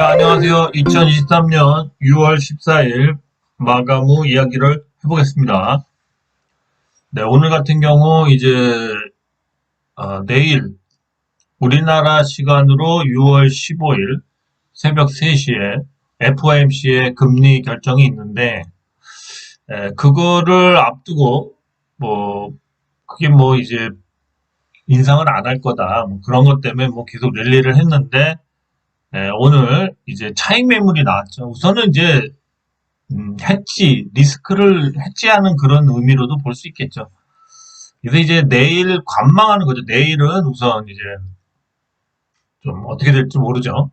네, 안녕하세요. 2023년 6월 14일 마감 후 이야기를 해보겠습니다. 네, 오늘 같은 경우 이제 어, 내일 우리나라 시간으로 6월 15일 새벽 3시에 FOMC의 금리 결정이 있는데 에, 그거를 앞두고 뭐 그게 뭐 이제 인상을 안 할 거다 뭐 그런 것 때문에 뭐 계속 랠리를 했는데 네, 오늘 이제 차익 매물이 나왔죠. 우선은 이제 음, 해지 리스크를 해지하는 그런 의미로도 볼 수 있겠죠. 그래서 이제 내일 관망하는 거죠. 내일은 우선 이제 좀 어떻게 될지 모르죠.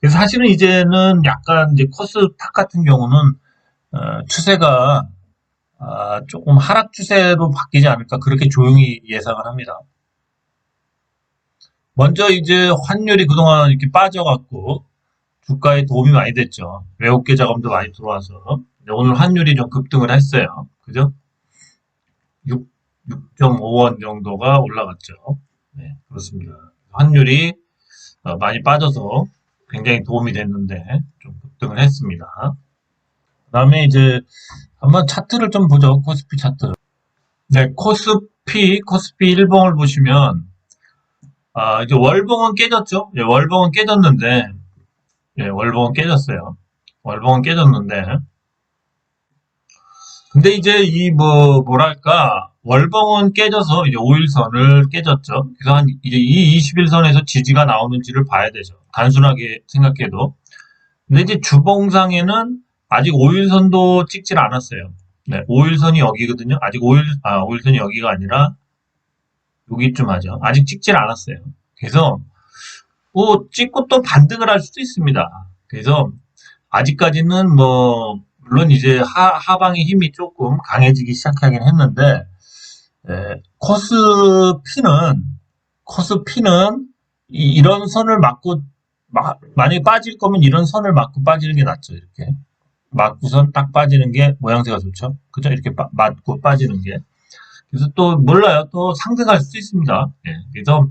그래서 사실은 이제는 약간 이제 코스닥 같은 경우는 어, 추세가 아, 조금 하락 추세로 바뀌지 않을까 그렇게 조용히 예상을 합니다. 먼저 이제 환율이 그동안 이렇게 빠져갖고 주가에 도움이 많이 됐죠. 외국계 자금도 많이 들어와서 오늘 환율이 좀 급등을 했어요. 그죠? 6, 6.5원 정도가 올라갔죠. 네, 그렇습니다. 환율이 어, 많이 빠져서 굉장히 도움이 됐는데 좀 급등을 했습니다. 그 다음에 이제 한번 차트를 좀 보죠. 코스피 차트. 네, 코스피, 코스피 일봉을 보시면 아, 이제 월봉은 깨졌죠? 예, 월봉은 깨졌는데, 예, 월봉은 깨졌어요. 월봉은 깨졌는데, 근데 이제 이 뭐, 뭐랄까, 월봉은 깨져서 이제 5일선을 깨졌죠. 그래서 한, 이제 이 21선에서 지지가 나오는지를 봐야 되죠. 단순하게 생각해도. 근데 이제 주봉상에는 아직 5일선도 찍질 않았어요. 네, 5일선이 여기거든요. 아직 5일, 아, 5일선이 여기가 아니라, 여기쯤 하죠. 아직 찍질 않았어요. 그래서 뭐 찍고 또 반등을 할 수도 있습니다. 그래서 아직까지는 뭐 물론 이제 하, 하방의 힘이 조금 강해지기 시작하긴 했는데 에, 코스 피는 코스 피는 이, 런 선을 맞고 마, 만약에 빠질 거면 이런 선을 맞고 빠지는 게 낫죠. 이렇게 맞고선 딱 빠지는 게 모양새가 좋죠. 그죠? 이렇게 빠, 맞고 빠지는 게 그래서 또 몰라요. 또 상승할 수도 있습니다. 예, 그래서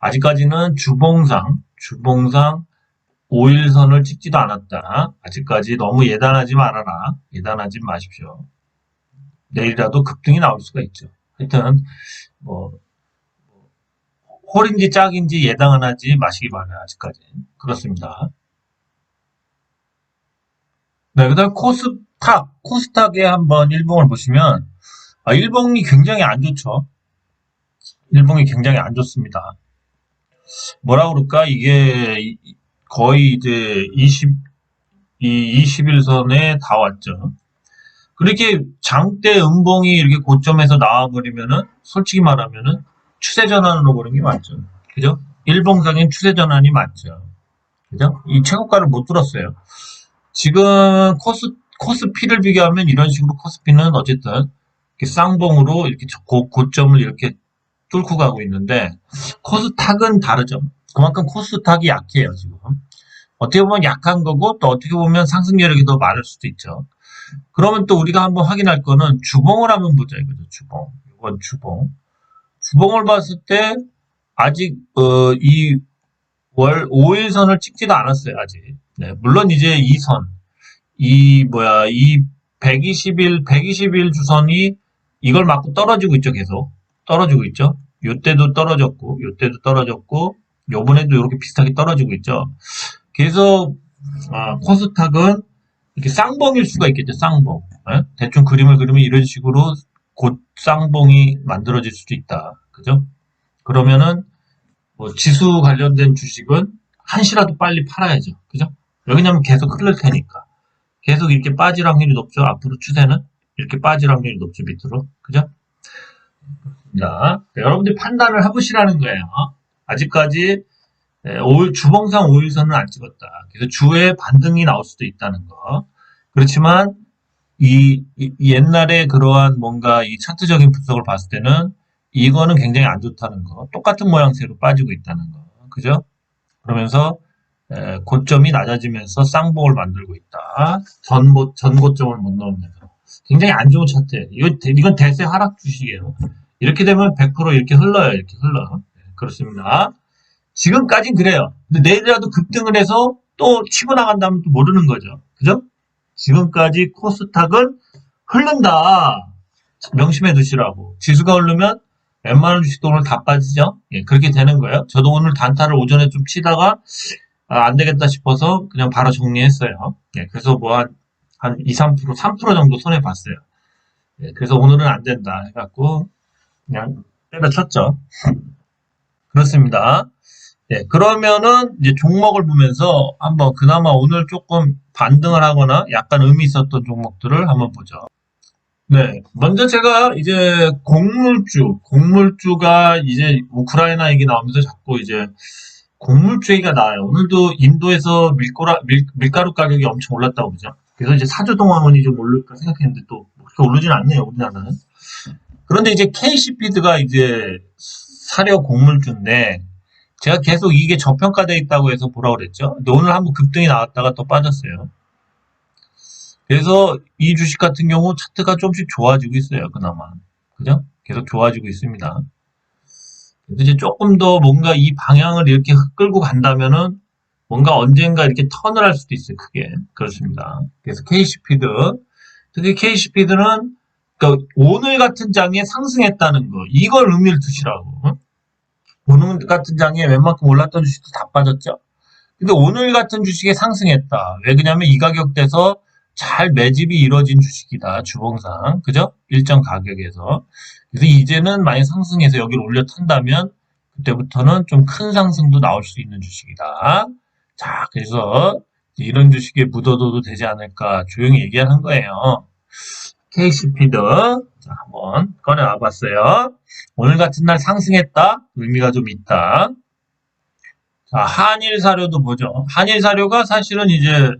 아직까지는 주봉상, 주봉상 5일선을 찍지도 않았다. 아직까지 너무 예단하지 말아라. 예단하지 마십시오. 내일이라도 급등이 나올 수가 있죠. 하여튼 뭐 홀인지 짝인지 예당은 하지 마시기 바라요. 아직까지 그렇습니다. 네, 그 다음 코스닥, 코스닥에 한번 일봉을 보시면 아, 일봉이 굉장히 안 좋죠. 일봉이 굉장히 안 좋습니다. 뭐라 그럴까? 이게 거의 이제 20, 이 21선에 다 왔죠. 그렇게 장대 음봉이 이렇게 고점에서 나와버리면은, 솔직히 말하면은, 추세 전환으로 보는 게 맞죠. 그죠? 일봉상인 추세 전환이 맞죠. 그죠? 이 최고가를 못 들었어요. 지금 코스, 코스피를 비교하면 이런 식으로 코스피는 어쨌든 이렇게 쌍봉으로 이렇게 고, 고점을 이렇게 뚫고 가고 있는데 코스닥은 다르죠. 그만큼 코스닥이 약해요 지금. 어떻게 보면 약한 거고 또 어떻게 보면 상승 여력이 더 많을 수도 있죠. 그러면 또 우리가 한번 확인할 거는 주봉을 한번 보자 이거죠. 주봉. 이건 주봉. 주봉을 봤을 때 아직 어, 이 월 5일선을 찍지도 않았어요 아직. 네, 물론 이제 이 선, 이 뭐야 이 120일 120일 주선이 이걸 맞고 떨어지고 있죠, 계속. 떨어지고 있죠. 요때도 떨어졌고, 요때도 떨어졌고, 요번에도 이렇게 비슷하게 떨어지고 있죠. 그래서, 아, 코스닥은 이렇게 쌍봉일 수가 있겠죠, 쌍봉. 에? 예? 대충 그림을 그리면 이런 식으로 곧 쌍봉이 만들어질 수도 있다. 그죠? 그러면은, 뭐 지수 관련된 주식은 한시라도 빨리 팔아야죠. 그죠? 왜냐면 계속 흐를 테니까. 계속 이렇게 빠질 확률이 높죠. 앞으로 추세는. 이렇게 빠질 확률이 높죠, 밑으로. 그죠? 자, 여러분들이 판단을 해보시라는 거예요. 아직까지 5일, 주봉상 5일선은 안 찍었다. 그래서 주에 반등이 나올 수도 있다는 거. 그렇지만, 이, 이 옛날에 그러한 뭔가 이 차트적인 분석을 봤을 때는 이거는 굉장히 안 좋다는 거. 똑같은 모양새로 빠지고 있다는 거. 그죠? 그러면서 고점이 낮아지면서 쌍봉을 만들고 있다. 전, 전고점을 못 넣으면서. 굉장히 안 좋은 차트예요. 이건, 이건 대세 하락 주식이에요. 이렇게 되면 100% 이렇게 흘러요. 이렇게 흘러. 네, 그렇습니다. 지금까진 그래요. 근데 내일이라도 급등을 해서 또 치고 나간다면 또 모르는 거죠. 그죠? 지금까지 코스닥은 흐른다. 명심해 두시라고. 지수가 흐르면 웬만한 주식도 오늘 다 빠지죠? 예, 그렇게 되는 거예요. 저도 오늘 단타를 오전에 좀 치다가 아, 안 되겠다 싶어서 그냥 바로 정리했어요. 예, 그래서 뭐 한, 한 2, 3%, 3% 정도 손해 봤어요. 예, 그래서 오늘은 안 된다 해갖고 그냥 때려쳤죠. 그렇습니다. 예, 그러면은 이제 종목을 보면서 한번 그나마 오늘 조금 반등을 하거나 약간 의미 있었던 종목들을 한번 보죠. 네, 먼저 제가 이제 곡물주, 곡물주가 이제 우크라이나 얘기 나오면서 자꾸 이제 곡물주 얘기가 나와요. 오늘도 인도에서 밀가루, 가격이 엄청 올랐다고 그러죠. 그래서 이제 사조동화원이 좀 오를까 생각했는데 또 그렇게 오르진 않네요, 우리나라는. 그런데 이제 KC피드가 이제 사료 곡물주인데 제가 계속 이게 저평가되어 있다고 해서 보라고 그랬죠. 근데 오늘 한번 급등이 나왔다가 또 빠졌어요. 그래서 이 주식 같은 경우 차트가 조금씩 좋아지고 있어요. 그나마. 그죠? 계속 좋아지고 있습니다. 이제 조금 더 뭔가 이 방향을 이렇게 끌고 간다면은 뭔가 언젠가 이렇게 턴을 할 수도 있어요. 크게. 그렇습니다. 그래서 KC피드. 특히 KC피드는 그러니까 오늘 같은 장에 상승했다는 거. 이걸 의미를 두시라고. 응? 오늘 같은 장에 웬만큼 올랐던 주식도 다 빠졌죠. 근데 오늘 같은 주식에 상승했다. 왜 그냐면 이 가격대에서 잘 매집이 이루어진 주식이다. 주봉상. 그죠? 일정 가격에서. 그래서 이제는 많이 상승해서 여기를 올려 탄다면 그때부터는 좀 큰 상승도 나올 수 있는 주식이다. 자, 그래서 이런 주식에 묻어둬도 되지 않을까 조용히 얘기하는 거예요. KC피드. 자, 한번 꺼내와 봤어요. 오늘 같은 날 상승했다. 의미가 좀 있다. 자, 한일 사료도 보죠. 한일 사료가 사실은 이제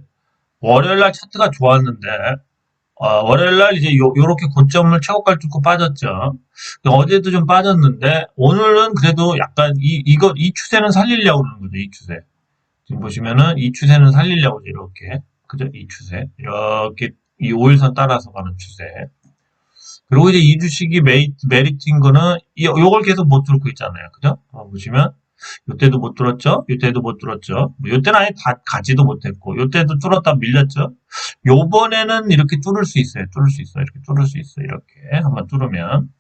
월요일 날 차트가 좋았는데 어, 월요일 날 이제 요, 요렇게 고점을 최고가를 뚫고 빠졌죠. 어제도 좀 빠졌는데 오늘은 그래도 약간 이 이거 이 추세는 살리려고 그러는 거죠. 이 추세. 지금 보시면은 이 추세는 살리려고 이렇게 그죠? 이 추세 이렇게 이 5일선 따라서 가는 추세. 그리고 이제 이 주식이 메리, 메리트인 거는 이, 요걸 계속 못 뚫고 있잖아요. 그죠? 어, 보시면 요때도 못 뚫었죠? 요때도 못 뚫었죠? 뭐 요때는 아예 가, 가지도 못했고 요때도 뚫었다 밀렸죠? 요번에는 이렇게 뚫을 수 있어요. 뚫을 수 있어요. 이렇게 뚫을 수 있어요. 이렇게 한번 뚫으면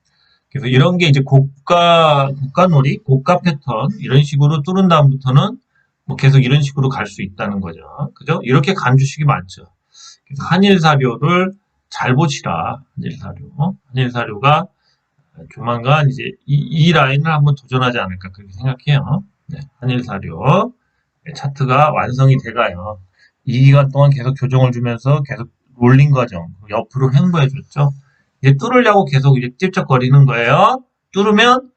그래서 이런 게 이제 고가 고가 놀이, 고가 패턴 이런 식으로 뚫은 다음부터는 뭐 계속 이런 식으로 갈 수 있다는 거죠. 그죠? 이렇게 간 주식이 많죠. 그래서 한일 사료를 잘 보시라. 한일 사료. 한일 사료가 조만간 이제 이, 이 라인을 한번 도전하지 않을까 그렇게 생각해요. 네, 한일 사료 네, 차트가 완성이 돼가요. 이 기간 동안 계속 교정을 주면서 계속 롤링 과정 옆으로 횡보해 줬죠. 이제 뚫으려고 계속 이제 찝쩍거리는 거예요. 뚫으면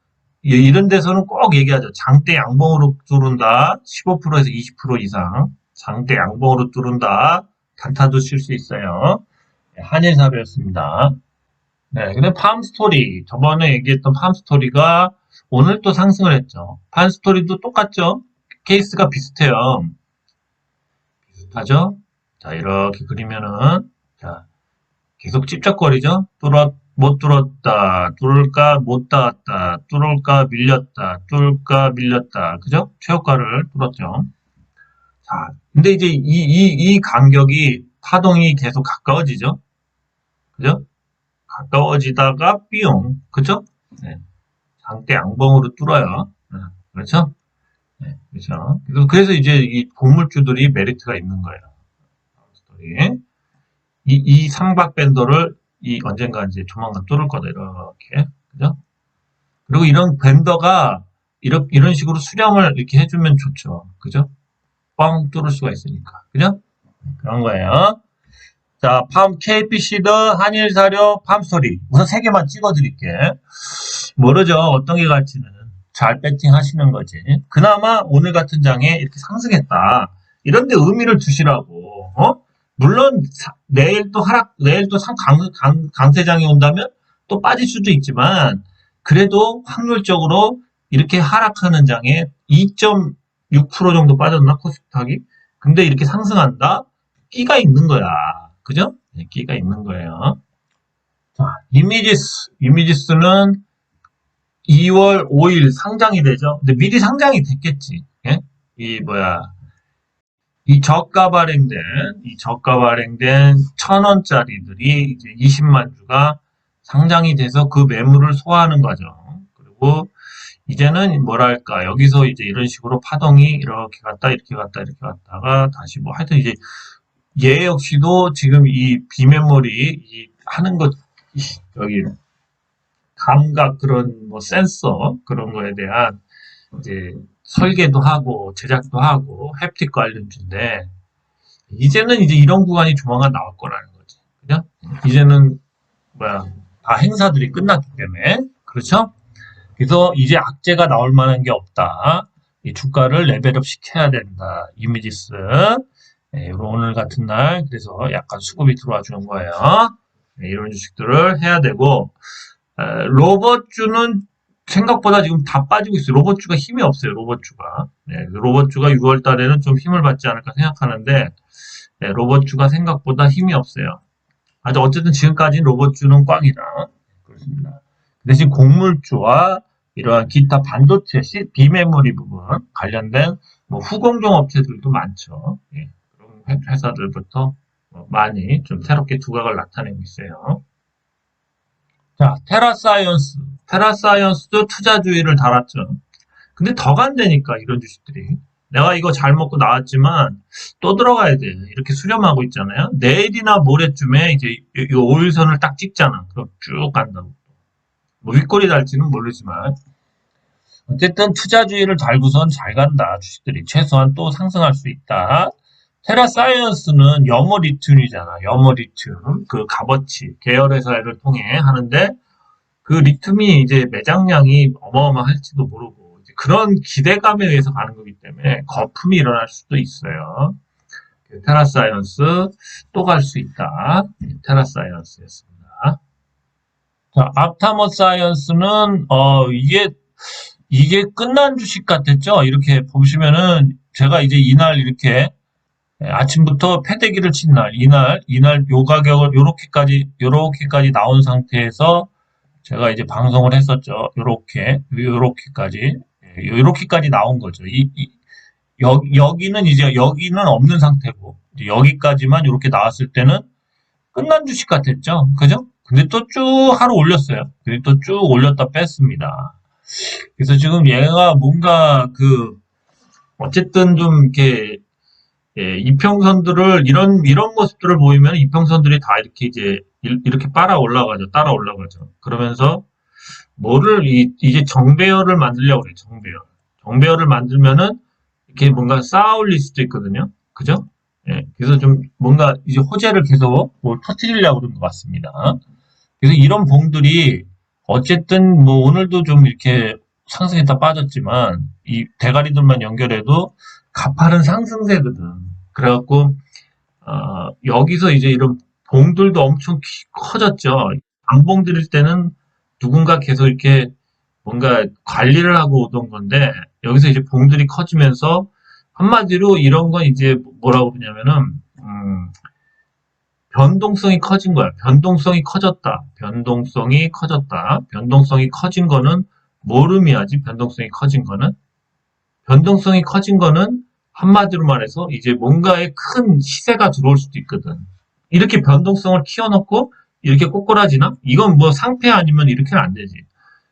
이런 데서는 꼭 얘기하죠. 장대 양봉으로 뚫은다. 15%에서 20% 이상. 장대 양봉으로 뚫은다. 단타도 칠 수 있어요. 네, 한일사료였습니다. 네, 근데 팜스토리. 저번에 얘기했던 팜스토리가 오늘 또 상승을 했죠. 팜스토리도 똑같죠? 케이스가 비슷해요. 비슷하죠? 자, 이렇게 그리면은, 자, 계속 찝쩍거리죠? 뚫었, 못 뚫었다, 뚫을까, 못 닿았다, 뚫을까, 밀렸다, 뚫을까, 밀렸다. 그죠? 최고가를 뚫었죠. 자, 근데 이제 이, 이, 이 간격이 파동이 계속 가까워지죠? 그죠? 가까워지다가 삐용. 그죠? 네. 장대 양봉으로 뚫어요. 네. 그렇죠? 네, 그렇죠. 그래서, 이제 이 곡물주들이 메리트가 있는 거예요. 이, 이 삼각 밴더를 이 언젠가 이제 조만간 뚫을 거다 이렇게 그죠? 그리고 이런 밴더가 이런 이런 식으로 수렴을 이렇게 해주면 좋죠, 그죠? 뻥 뚫을 수가 있으니까, 그죠? 그런 거예요. 자, 팜 KPC드 한일 사료 팜 스토리 우선 세 개만 찍어드릴게. 모르죠, 어떤 게 갈지는 잘 배팅 하시는 거지. 그나마 오늘 같은 장에 이렇게 상승했다. 이런데 의미를 두시라고, 어? 물론 사- 내일 또 하락, 내일 또 상, 강, 강, 강세장이 온다면 또 빠질 수도 있지만 그래도 확률적으로 이렇게 하락하는 장에 2.6% 정도 빠졌나 코스닥이? 근데 이렇게 상승한다? 끼가 있는 거야. 그죠? 네, 끼가 있는 거예요. 자, 이미지스. 이미지스는 2월 5일 상장이 되죠. 근데 미리 상장이 됐겠지. 예? 이 뭐야 이 저가 발행된, 이 저가 발행된 천 원짜리들이 이제 20만 주가 상장이 돼서 그 매물을 소화하는 거죠. 그리고 이제는 뭐랄까, 여기서 이제 이런 식으로 파동이 이렇게 갔다, 이렇게 갔다, 이렇게 갔다가 다시 뭐 하여튼 이제 얘 역시도 지금 이 비메모리 이 하는 것, 이- 여기 감각 그런 뭐 센서 그런 거에 대한 이제 설계도 하고 제작도 하고 햅틱 관련주인데 이제는 이제 이런 구간이 조만간 나올 거라는 거지. 그죠? 이제는 뭐야 다 행사들이 끝났기 때문에 그렇죠? 그래서 이제 악재가 나올 만한 게 없다. 이 주가를 레벨업 시켜야 된다. 이미지스. 네, 오늘 같은 날 그래서 약간 수급이 들어와 주는 거예요. 네, 이런 주식들을 해야 되고 에, 로봇주는 생각보다 지금 다 빠지고 있어요. 로봇주가 힘이 없어요. 로봇주가. 네, 로봇주가 6월 달에는 좀 힘을 받지 않을까 생각하는데 네, 로봇주가 생각보다 힘이 없어요. 아주 어쨌든 지금까지는 로봇주는 꽝이다. 그렇습니다. 그 대신 곡물주와 이러한 기타 반도체, 시- 비메모리 부분 관련된 뭐 후공정 업체들도 많죠. 예, 그런 회- 회사들부터 어, 많이 좀 새롭게 두각을 나타내고 있어요. 자, 테라사이언스. 테라사이언스도 투자주의를 달았죠. 근데 더 간다니까, 이런 주식들이. 내가 이거 잘 먹고 나왔지만 또 들어가야 돼. 이렇게 수렴하고 있잖아요. 내일이나 모레쯤에 이제 이- 이 오일선을 딱 찍잖아. 그럼 쭉 간다고. 뭐 윗골이 달지는 모르지만. 어쨌든 투자주의를 달고선 잘 간다. 주식들이 최소한 또 상승할 수 있다. 테라사이언스는 염호 리튬이잖아. 염호 리튬. 그 값어치 계열 회사를 통해 하는데 그 리튬이 이제 매장량이 어마어마할지도 모르고 그런 기대감에 의해서 가는 거기 때문에 거품이 일어날 수도 있어요. 테라사이언스 또 갈 수 있다. 네, 테라사이언스였습니다. 자, 앞타머 사이언스는 어 이게 이게 끝난 주식 같았죠. 이렇게 보시면은 제가 이제 이날 이렇게 예, 아침부터 패대기를 친 날, 이날, 이날 요 가격을 요렇게까지, 요렇게까지 나온 상태에서 제가 이제 방송을 했었죠. 요렇게, 요렇게까지, 예, 요렇게까지 나온 거죠. 이, 이- 여, 여기는 이제, 여기는 없는 상태고, 여기까지만 요렇게 나왔을 때는 끝난 주식 같았죠. 그죠? 근데 또 쭉 하루 올렸어요. 그리고 또쭉 올렸다 뺐습니다. 그래서 지금 얘가 뭔가 그, 어쨌든 좀 이렇게 예, 이평선들을 이런 이런 모습들을 보이면 이평선들이 다 이렇게 이제 일- 이렇게 빨아 올라가죠. 따라 올라가죠. 그러면서 뭐를 이, 이제 정배열을 만들려고 그래요. 정배열. 정배열을 만들면은 이렇게 뭔가 쌓아 올릴 수도 있거든요. 그죠? 예, 그래서 좀 뭔가 이제 호재를 계속 뭘 터트리려고 그런 것 같습니다. 그래서 이런 봉들이 어쨌든 뭐 오늘도 좀 이렇게 상승했다 빠졌지만 이 대가리들만 연결해도 가파른 상승세거든. 그래갖고 어, 여기서 이제 이런 봉들도 엄청 키- 커졌죠. 안봉 드릴 때는 누군가 계속 이렇게 뭔가 관리를 하고 오던 건데 여기서 이제 봉들이 커지면서 한마디로 이런 건 이제 뭐라고 그러냐면은 음, 변동성이 커진 거야. 변동성이 커졌다. 변동성이 커졌다. 변동성이 커진 거는 뭘 의미하지? 변동성이 커진 거는 변동성이 커진 거는 한마디로 말해서 이제 뭔가의 큰 시세가 들어올 수도 있거든. 이렇게 변동성을 키워놓고 이렇게 꼬꾸라지나? 이건 뭐 상패 아니면 이렇게는 안 되지.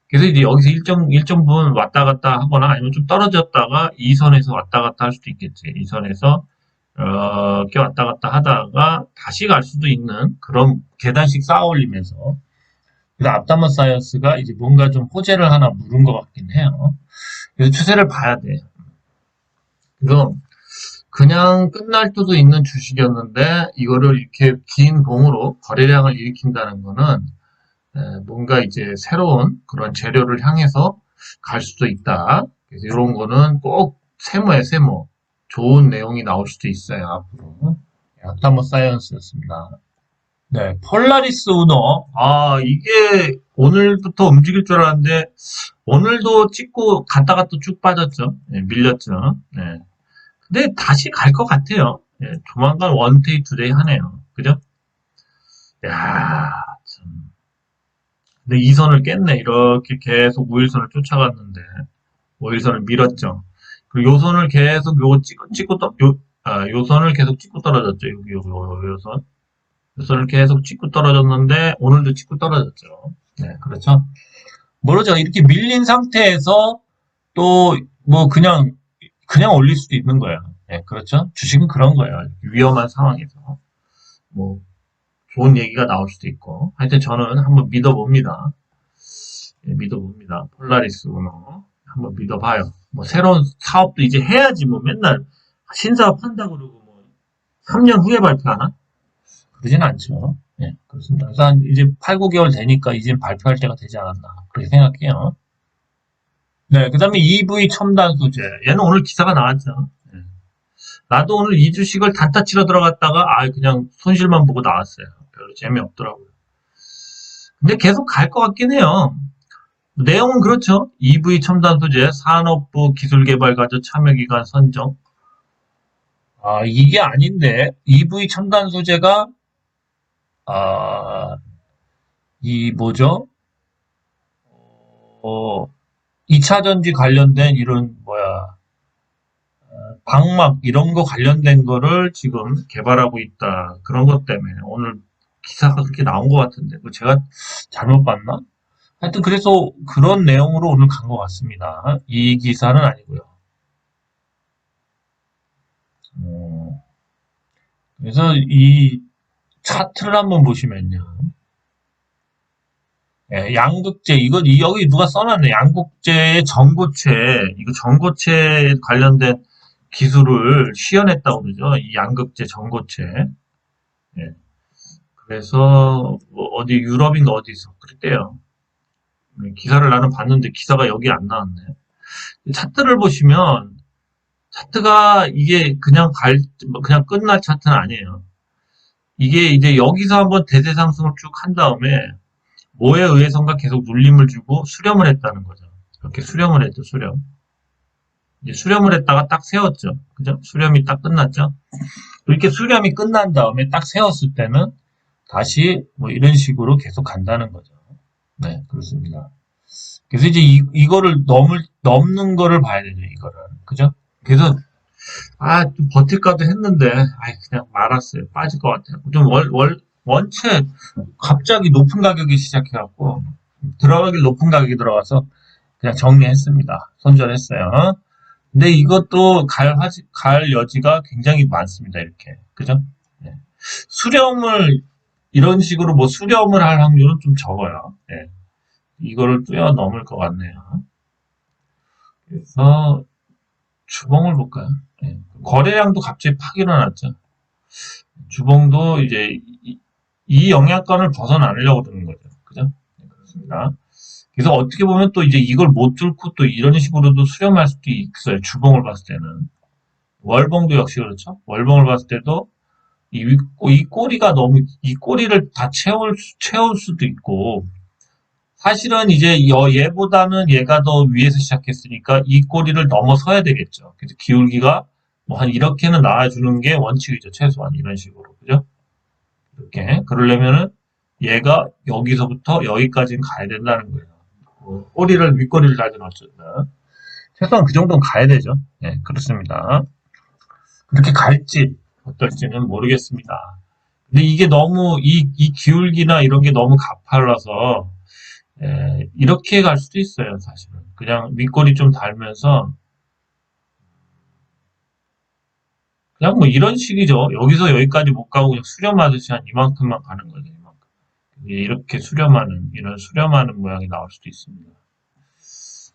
그래서 이제 여기서 일정, 일정 부분 왔다 갔다 하거나 아니면 좀 떨어졌다가 이 선에서 왔다 갔다 할 수도 있겠지. 이 선에서, 어, 이렇게 왔다 갔다 하다가 다시 갈 수도 있는 그런 계단식 쌓아 올리면서. 그래서 앞다머 사이언스가 이제 뭔가 좀 호재를 하나 물은 것 같긴 해요. 그래서 추세를 봐야 돼. 그래서 그냥 끝날 수도 있는 주식이었는데 이거를 이렇게 긴 봉으로 거래량을 일으킨다는 거는 에, 뭔가 이제 새로운 그런 재료를 향해서 갈 수도 있다. 그래서 이런 거는 꼭 세모에 세모 좋은 내용이 나올 수도 있어요 앞으로. 아타모 사이언스였습니다. 네, 폴라리스 우너. 아, 이게 오늘부터 움직일 줄 알았는데, 오늘도 찍고 갔다가 또 쭉 빠졌죠. 네, 밀렸죠. 네. 근데 다시 갈 것 같아요. 네, 조만간 원테이 투데이 하네요. 그죠? 야 참. 근데 이 선을 깼네. 이렇게 계속 우일선을 쫓아갔는데, 우일선을 밀었죠. 그리고 요 선을 계속 요거 찍고, 찍고, 또, 요, 아, 요 선을 계속 찍고 떨어졌죠. 여기, 여기, 요, 요 선. 요 선을 계속 찍고 떨어졌는데, 오늘도 찍고 떨어졌죠. 네, 그렇죠. 모르죠. 이렇게 밀린 상태에서 또, 뭐, 그냥, 그냥 올릴 수도 있는 거예요. 네, 그렇죠. 주식은 그런 거예요. 위험한 상황에서. 뭐, 좋은 얘기가 나올 수도 있고. 하여튼 저는 한번 믿어봅니다. 예, 믿어봅니다. 폴라리스 오너. 한번 믿어봐요. 뭐, 새로운 사업도 이제 해야지. 뭐, 맨날 신사업 한다 그러고, 뭐, 3년 후에 발표하나? 그러진 않죠. 예, 그렇습니다. 그래서 한 이제 8, 9개월 되니까 이제 발표할 때가 되지 않았나. 그렇게 생각해요. 네, 그 다음에 EV 첨단 소재. 얘는 오늘 기사가 나왔죠. 예. 나도 오늘 이 주식을 단타 치러 들어갔다가, 아, 그냥 손실만 보고 나왔어요. 별로 재미없더라고요. 근데 계속 갈 것 같긴 해요. 내용은 그렇죠. EV 첨단 소재, 산업부 기술개발과제 참여기관 선정. 아, 이게 아닌데, EV 첨단 소재가, 아, 이 뭐죠? 어, 2차 전지 관련된 이런, 뭐야, 어, 방막, 이런 거 관련된 거를 지금 개발하고 있다. 그런 것 때문에 오늘 기사가 그렇게 나온 것 같은데, 그거 제가 잘못 봤나? 하여튼 그래서 그런 내용으로 오늘 간 것 같습니다. 이 기사는 아니고요. 어, 그래서 이 차트를 한번 보시면요. 예, 양극재, 이거, 이- 여기 누가 써놨네. 양극재의 전고체, 이거 전고체 관련된 기술을 시연했다고 그러죠. 이 양극재 전고체. 예. 그래서, 뭐 어디 유럽인가 어디서 그랬대요. 네, 기사를 나는 봤는데 기사가 여기 안 나왔네. 차트를 보시면, 차트가 이게 그냥 갈, 뭐 그냥 끝날 차트는 아니에요. 이게 이제 여기서 한번 대세 상승을 쭉 한 다음에 뭐에 의해선가 계속 눌림을 주고 수렴을 했다는 거죠. 이렇게 수렴을 했죠, 수렴. 이제 수렴을 했다가 딱 세웠죠. 그죠? 수렴이 딱 끝났죠. 이렇게 수렴이 끝난 다음에 딱 세웠을 때는 다시 뭐 이런 식으로 계속 간다는 거죠. 네, 그렇습니다. 그래서 이제 이, 이거를 넘을, 넘는 거를 봐야 되죠, 이거를. 그죠? 그래서 아, 좀 버틸까도 했는데, 아이, 그냥 말았어요. 빠질 것 같아요. 좀 월, 월, 원체 갑자기 높은 가격이 시작해갖고, 들어가길 높은 가격이 들어가서 그냥 정리했습니다. 손절했어요. 근데 이것도 갈, 화지, 갈 여지가 굉장히 많습니다. 이렇게. 그죠? 네. 수렴을, 이런 식으로 뭐 수렴을 할 확률은 좀 적어요. 네. 이거를 뛰어넘을 것 같네요. 그래서, 주봉을 볼까요? 예. 거래량도 갑자기 팍 일어났죠. 주봉도 이제 이, 이 영향권을 벗어나려고 드는 거죠. 그죠? 네, 그렇습니다. 그래서 어떻게 보면 또 이제 이걸 못 뚫고 또 이런 식으로도 수렴할 수도 있어요. 주봉을 봤을 때는. 월봉도 역시 그렇죠. 월봉을 봤을 때도 이, 위- 이 꼬리가 너무, 이 꼬리를 다 채울, 수- 채울 수도 있고, 사실은 이제 여- 얘보다는 얘가 더 위에서 시작했으니까 이 꼬리를 넘어서야 되겠죠. 그래서 기울기가 뭐 한 이렇게는 나와주는 게 원칙이죠. 최소한 이런 식으로. 그죠? 이렇게. 그러려면은 얘가 여기서부터 여기까지는 가야 된다는 거예요. 뭐 꼬리를, 윗꼬리를 달든 어쨌든. 최소한 그 정도는 가야 되죠. 네, 그렇습니다. 그렇게 갈지, 어떨지는 모르겠습니다. 근데 이게 너무, 이, 이 기울기나 이런 게 너무 가팔라서, 예, 이렇게 갈 수도 있어요, 사실은. 그냥 윗꼬리 좀 달면서, 그냥 뭐 이런 식이죠. 여기서 여기까지 못 가고 그냥 수렴하듯이 한 이만큼만 가는 거죠, 이만큼. 이렇게 수렴하는, 이런 수렴하는 모양이 나올 수도 있습니다.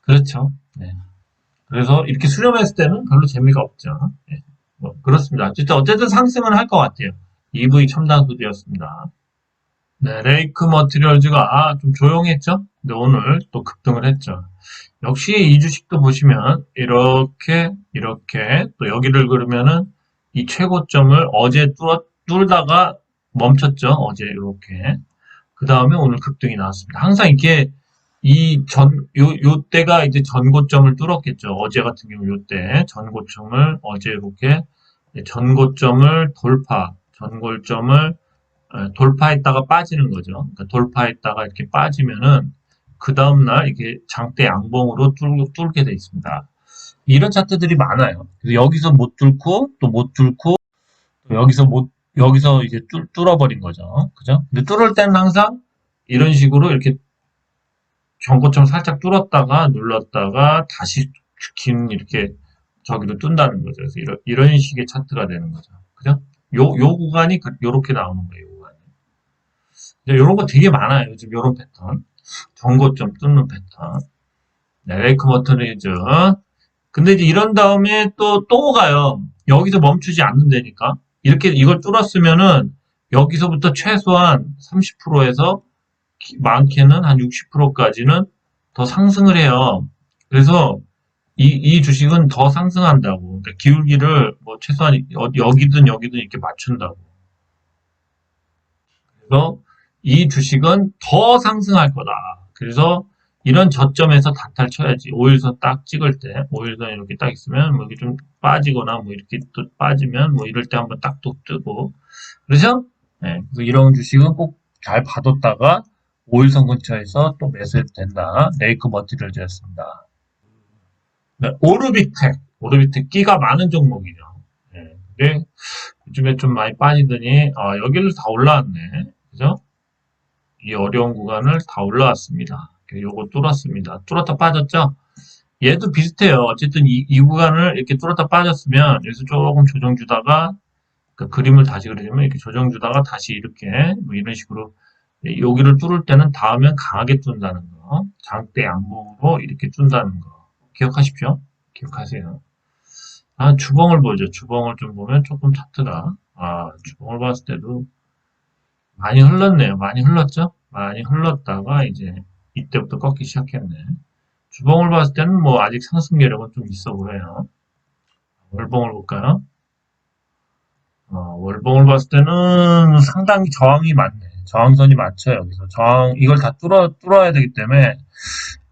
그렇죠. 네. 그래서 이렇게 수렴했을 때는 별로 재미가 없죠. 예. 뭐, 그렇습니다. 어쨌든, 어쨌든 상승은 할 것 같아요. EV 첨단 소재였습니다. 네, 레이크 머티리얼즈가 아, 좀 조용했죠? 근데 오늘 또 급등을 했죠. 역시 이 주식도 보시면 이렇게 이렇게 또 여기를 그러면은 이 최고점을 어제 뚫어, 뚫다가 멈췄죠. 어제 이렇게. 그 다음에 오늘 급등이 나왔습니다. 항상 이렇게 이 전, 요, 요 때가 이제 전고점을 뚫었겠죠. 어제 같은 경우 요 때 전고점을 어제 이렇게 전고점을 돌파, 전고점을 어, 돌파했다가 빠지는 거죠. 그러니까 돌파했다가 이렇게 빠지면은 그 다음날 이게 장대 양봉으로 뚫, 뚫게 돼 있습니다. 이런 차트들이 많아요. 그래서 여기서 못 뚫고 또 못 뚫고 또 여기서 못 여기서 이제 뚫, 뚫어버린 거죠. 그죠? 근데 뚫을 때는 항상 이런 식으로 이렇게 경고점 살짝 뚫었다가 눌렀다가 다시 긴 이렇게 저기로 뜬다는 거죠. 그래서 이런, 이런 식의 차트가 되는 거죠. 그죠? 요, 요 구간이 그- 요렇게 나오는 거예요. 요런 거 되게 많아요. 지금 요런 패턴. 경고점 뚫는 패턴. 네, 레이크 머터리즈. 근데 이제 이런 다음에 또, 또 가요. 여기서 멈추지 않는다니까. 이렇게 이걸 뚫었으면은 여기서부터 최소한 30%에서 많게는 한 60%까지는 더 상승을 해요. 그래서 이, 이 주식은 더 상승한다고. 그러니까 기울기를 뭐 최소한 어- 여기든 여기든 이렇게 맞춘다고. 그래서 이 주식은 더 상승할 거다. 그래서 이런 저점에서 다탈 쳐야지. 5일선 딱 찍을 때, 5일선 이렇게 딱 있으면, 뭐 이게 좀 빠지거나, 뭐 이렇게 또 빠지면, 뭐 이럴 때 한번 딱또 뜨고. 그래서, 네, 그래서 이런 주식은 꼭잘 봐뒀다가, 5일선 근처에서 또 매수해도 된다. 레이크 머티리얼즈였습니다. 네, 오르비텍. 오르비텍 끼가 많은 종목이죠. 네, 근데 요즘에 좀 많이 빠지더니, 아, 여기를 다 올라왔네. 그죠? 이 어려운 구간을 다 올라왔습니다. 요거 뚫었습니다. 뚫었다 빠졌죠? 얘도 비슷해요. 어쨌든 이, 이 구간을 이렇게 뚫었다 빠졌으면 여기서 조금 조정 주다가 그 그림을 다시 그리자면 이렇게 조정 주다가 다시 이렇게 뭐 이런 식으로 여기를 뚫을 때는 다음엔 강하게 뚫는다는 거. 장대 양봉으로 이렇게 뚫는다는 거. 기억하십시오. 기억하세요. 아, 주봉을 보죠. 주봉을 좀 보면 조금 차트가 아, 주봉을 봤을 때도 많이 흘렀네요. 많이 흘렀죠? 많이 흘렀다가 이제 이때부터 꺾기 시작했네. 주봉을 봤을 때는 뭐 아직 상승 계력은 좀 있어 보여요. 월봉을 볼까요? 어, 월봉을 봤을 때는 상당히 저항이 많네. 저항선이 맞춰요. 여기서 저항 이걸 다 뚫어 뚫어야 되기 때문에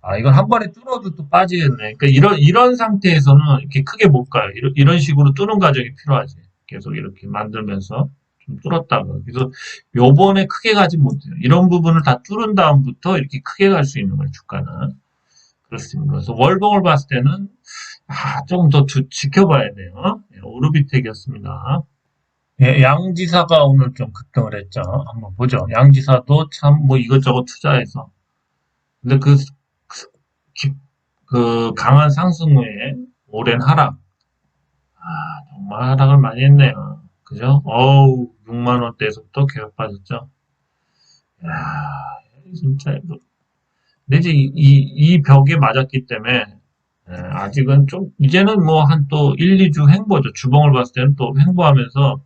아 이걸 한 번에 뚫어도 또 빠지겠네. 그러니까 이런 이런 상태에서는 이렇게 크게 못 가요. 이런, 이런 식으로 뚫는 과정이 필요하지. 계속 이렇게 만들면서 좀 뚫었다가 그래서 요번에 크게 가지 못해요. 이런 부분을 다 뚫은 다음부터 이렇게 크게 갈 수 있는 거예요. 주가는 그렇습니다. 그래서 월봉을 봤을 때는 아, 조금 더 주- 지켜봐야 돼요. 예, 오르비텍이었습니다. 예, 양지사가 오늘 좀 급등을 했죠. 한번 보죠. 양지사도 참 뭐 이것저것 투자해서 근데 그, 그, 기- 그 강한 상승 후에 오랜 하락 아 정말 하락을 많이 했네요. 그죠? 어우 6만 원대에서부터 계속 빠졌죠. 야 진짜 이거 근데 이제 이, 이, 이 벽에 맞았기 때문에 예, 아직은 좀 이제는 뭐 한 또 1, 2주 횡보죠. 주봉을 봤을 때는 또 횡보하면서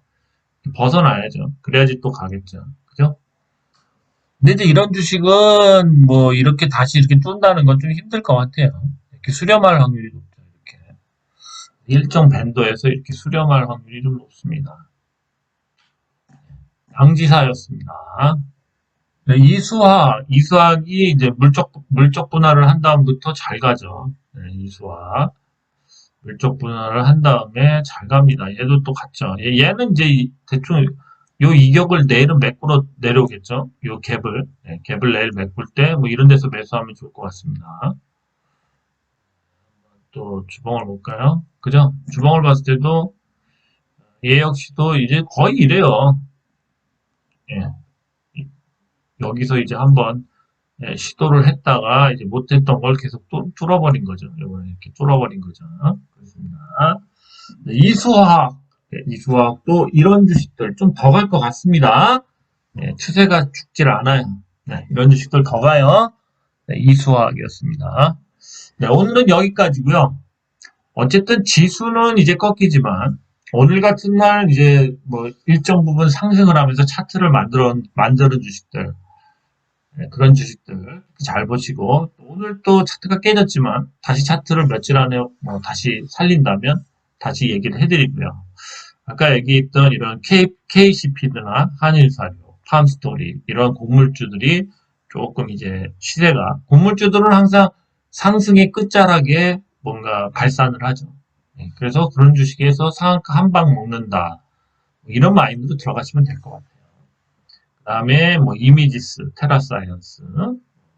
벗어나야죠. 그래야지 또 가겠죠. 그죠? 근데 이제 이런 주식은 뭐 이렇게 다시 이렇게 뚫는다는 건 좀 힘들 것 같아요. 이렇게 수렴할 확률이 높죠. 이렇게 일정 밴도에서 이렇게 수렴할 확률이 좀 높습니다. 양지사였습니다. 네, 이수학, 이수학이 이제 물적, 물적 분할을 한 다음부터 잘 가죠. 네, 이수학. 물적 분할을 한 다음에 잘 갑니다. 얘도 또 갔죠. 얘- 얘는 이제 이- 대충 요 이격을 내일은 메꾸러 내려오겠죠. 요 갭을, 네, 갭을 내일 메꿀 때 뭐 이런 데서 매수하면 좋을 것 같습니다. 또 주봉을 볼까요? 그죠? 주봉을 봤을 때도 얘 역시도 이제 거의 이래요. 예. 여기서 이제 한번 예, 시도를 했다가 이제 못했던 걸 계속 뚫, 뚫어버린 거죠. 이번에 이렇게 뚫어버린 거죠. 그렇습니다. 네, 이수화학, 네, 이수화학도 이런 주식들 좀 더 갈 것 같습니다. 네, 추세가 죽질 않아요. 네, 이런 주식들 더 가요. 네, 이수화학이었습니다. 네, 오늘은 여기까지고요. 어쨌든 지수는 이제 꺾이지만 오늘 같은 날 이제 뭐 일정 부분 상승을 하면서 차트를 만들어 만드는 주식들 네, 그런 주식들 잘 보시고 또 오늘 또 차트가 깨졌지만 다시 차트를 며칠 안에 뭐 다시 살린다면 다시 얘기를 해드리고요. 아까 얘기했던 이런 K, KCP드나 한일사료, 팜스토리 이런 곡물주들이 조금 이제 시세가 곡물주들은 항상 상승의 끝자락에 뭔가 발산을 하죠. 네, 그래서 그런 주식에서 상한가 한 방 먹는다 이런 마인드로 들어가시면 될 것 같아요. 그 다음에 뭐 이미지스, 테라사이언스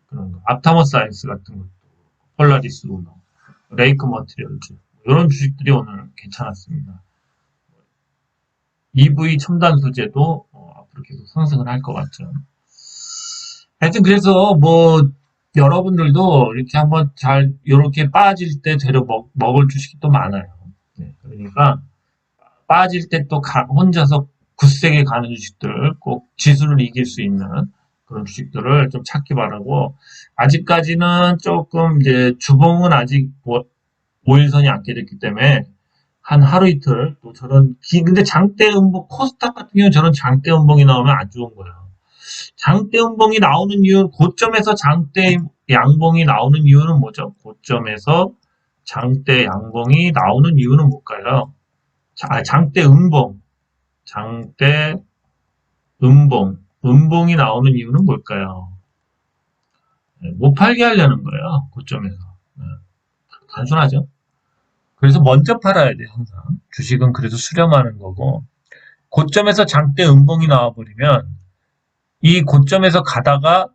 그런 거, 앞타머 사이언스 같은 것도, 폴라리스 우노, 레이크 머티리얼즈 이런 주식들이 오늘 괜찮았습니다. EV 첨단 소재도 어, 앞으로 계속 상승을 할 것 같죠. 하여튼 그래서 뭐 여러분들도 이렇게 한번 잘 이렇게 빠질 때 되려 먹, 먹을 주식이 또 많아요. 네, 그러니까 빠질 때 또 혼자서 굳세게 가는 주식들 꼭 지수를 이길 수 있는 그런 주식들을 좀 찾기 바라고 아직까지는 조금 이제 주봉은 아직 뭐 5일선이 안 깨졌기 때문에 한 하루 이틀 또 저런 기 근데 장대 음봉 코스닥 같은 경우는 저런 장대 음봉이 나오면 안 좋은 거예요. 장대 음봉이 나오는 이유는 고점에서 장대 양봉이 나오는 이유는 뭐죠? 고점에서 장대 양봉이 나오는 이유는 뭘까요? 자, 장대 음봉, 장대 음봉, 음봉이 나오는 이유는 뭘까요? 네, 못 팔게 하려는 거예요. 고점에서. 네, 단순하죠. 그래서 먼저 팔아야 돼 항상. 주식은 그래도 수렴하는 거고 고점에서 장대 음봉이 나와버리면 이 고점에서 가다가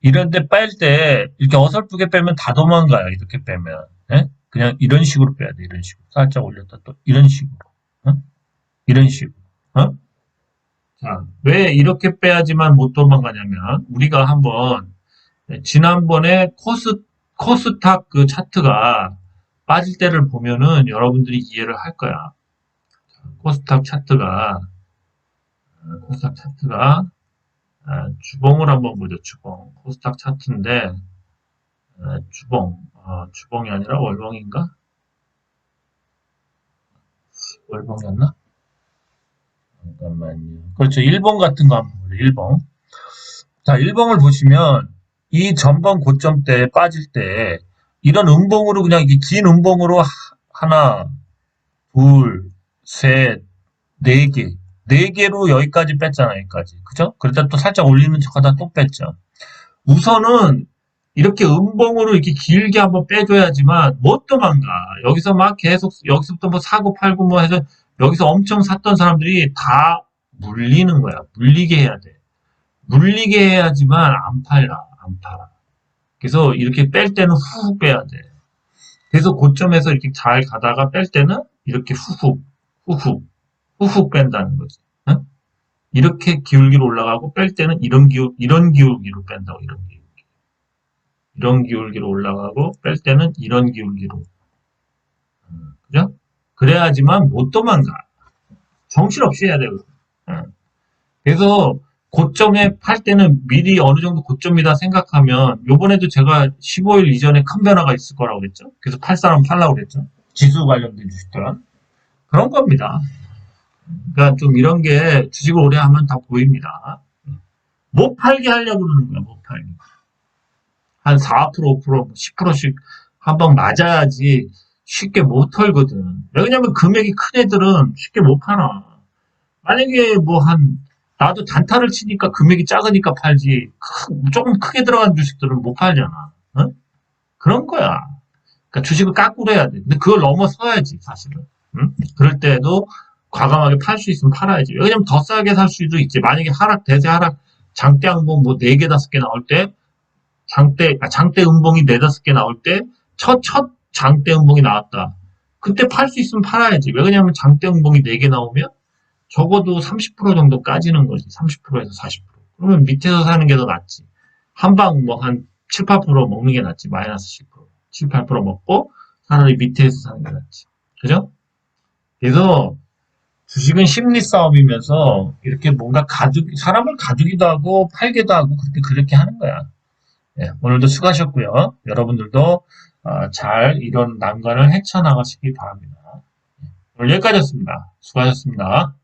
이런 데 뺄 때 이렇게 어설프게 빼면 다 도망가요. 이렇게 빼면 네? 그냥 이런 식으로 빼야 돼. 이런 식으로 살짝 올렸다 또 이런 식으로 어? 이런 식으로 어? 자, 왜 이렇게 빼야지만 못 도망가냐면 우리가 한번 지난번에 코스 코스닥 그 차트가 빠질 때를 보면은 여러분들이 이해를 할 거야. 코스닥 차트가 코스닥 차트가 아, 주봉을 한번 보죠. 주봉 코스닥 차트인데 아, 주봉 아, 주봉이 아니라 월봉인가? 월봉이었나? 잠깐만요. 그렇죠. 1봉 같은 거 한번 보죠. 1봉. 자, 1봉을 보시면 이 전번 고점 때 빠질 때 이런 음봉으로 그냥 이게 긴 음봉으로 하나, 둘, 셋, 네 개, 네 개로 여기까지 뺐잖아요, 여기까지. 그죠? 그러다 또 살짝 올리는 척 하다 또 뺐죠. 우선은 이렇게 음봉으로 이렇게 길게 한번 빼줘야지만 못 도망가. 여기서 막 계속 여기서부터 뭐 사고 팔고 뭐 해서 여기서 엄청 샀던 사람들이 다 물리는 거야. 물리게 해야 돼. 물리게 해야지만 안 팔라, 안 팔아. 그래서 이렇게 뺄 때는 후후 빼야 돼. 그래서 고점에서 이렇게 잘 가다가 뺄 때는 이렇게 후후, 후후, 후후 뺀다는 거지. 응? 이렇게 기울기로 올라가고 뺄 때는 이런 기울, 이런 기울기로 뺀다고, 이런 기울기. 이런 기울기로 올라가고 뺄 때는 이런 기울기로. 응, 그죠? 그래야지만 못 도망가. 정신없이 해야. 응. 그래서 고점에 팔 때는 미리 어느 정도 고점이다 생각하면 요번에도 제가 15일 이전에 큰 변화가 있을 거라고 그랬죠. 그래서 팔 사람 팔라고 그랬죠. 지수 관련된 주식들은 그런 겁니다. 그러니까 좀 이런 게 주식을 오래 하면 다 보입니다. 못 팔게 하려고 그러는 거야. 못 팔게. 한 4%, 5%, 10%씩 한 번 맞아야지 쉽게 못 털거든. 왜냐면 금액이 큰 애들은 쉽게 못 팔아. 만약에 뭐 한 나도 단타를 치니까 금액이 작으니까 팔지 조금 크게 들어간 주식들은 못 팔잖아. 어? 그런 거야. 그러니까 주식을 까꾸로 해야 돼. 근데 그걸 넘어서야지 사실은. 응? 그럴 때도 과감하게 팔 수 있으면 팔아야지. 왜냐면 더 싸게 살 수도 있지. 만약에 하락 대세 하락 장대 항봉 뭐 4개 5개 나올 때 장대 아, 장대 음봉이 4, 5개 나올 때 첫 첫 장대 음봉이 나왔다. 그때 팔 수 있으면 팔아야지. 왜냐면 장대 음봉이 4개 나오면 적어도 30% 정도 까지는 거지. 30%에서 40%. 그러면 밑에서 사는 게 더 낫지. 한 방 뭐 한 7, 8% 먹는 게 낫지. 마이너스 10%. 7, 8% 먹고 차라리 밑에서 사는 게 낫지. 그죠? 그래서 주식은 심리 싸움이면서 이렇게 뭔가 가죽, 사람을 가두기도 하고 팔기도 하고 그렇게, 그렇게 하는 거야. 네, 오늘도 수고하셨고요. 여러분들도 어, 잘 이런 난관을 헤쳐나가시기 바랍니다. 네, 오늘 여기까지였습니다. 수고하셨습니다.